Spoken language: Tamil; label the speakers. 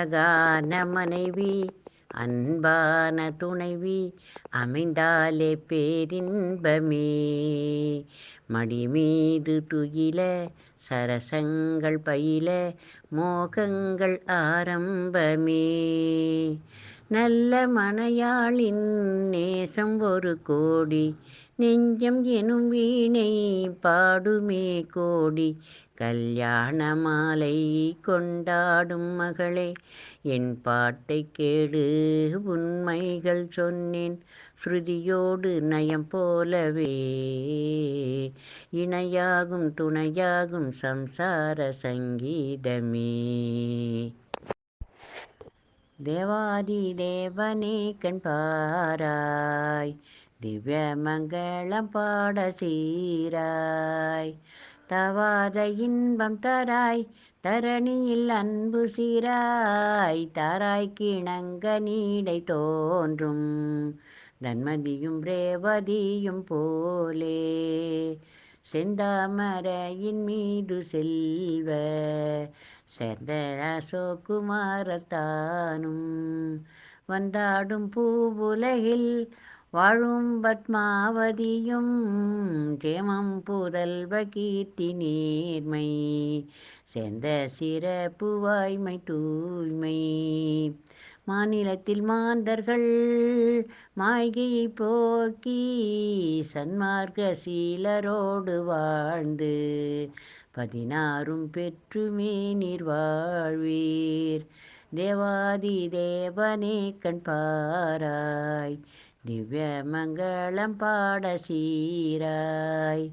Speaker 1: அழகான மனைவி அன்பான துணைவி அமைந்தாலே பேரின்பமே. மடிமீது துயில சரசங்கள் பயில மோகங்கள் ஆரம்பமே. நல்ல மனையாளின் நேசம் ஒரு கோடி. நெஞ்சம் எனும் வீணை பாடுமே கோடி. கல்யாண மாலை கொண்டாடும் மகளே என் பாட்டை கேடு உண்மைகள் சொன்னேன் ஸ்ருதியோடு நயம் போலவே. இணையாகும் துணையாகும் சம்சார சங்கீதமே. தேவாதி தேவனே கண் பாராய் திவ்ய மங்களம் பாட சீராய். தவாத இன்பம் தராய் தரணியில் அன்பு சீராய். தாராய் கிணங்க நீடை தோன்றும் தன்மதியும் ரேவதியும் போலே. செந்தாமரையின் மீது செல்வ சேர்ந்த அசோக்குமாரத்தானும் வந்தாடும் பூவுலகில் வாழும் பத்மாவதியும் கேமம் புதல்வ கீர்த்தி நேர்மை சேர்ந்த சிறப்பு வாய்மை தூய்மை. மாநிலத்தில் மாந்தர்கள் மாய்கையை போக்கி சன்மார்க்க சீலரோடு வாழ்ந்து பதினாறும் பெற்றுமே நீர் வாழ்வீர் தேவாதி தேவனே கண் பாராய் திவ்ய மங்களம் பாட சீராய்.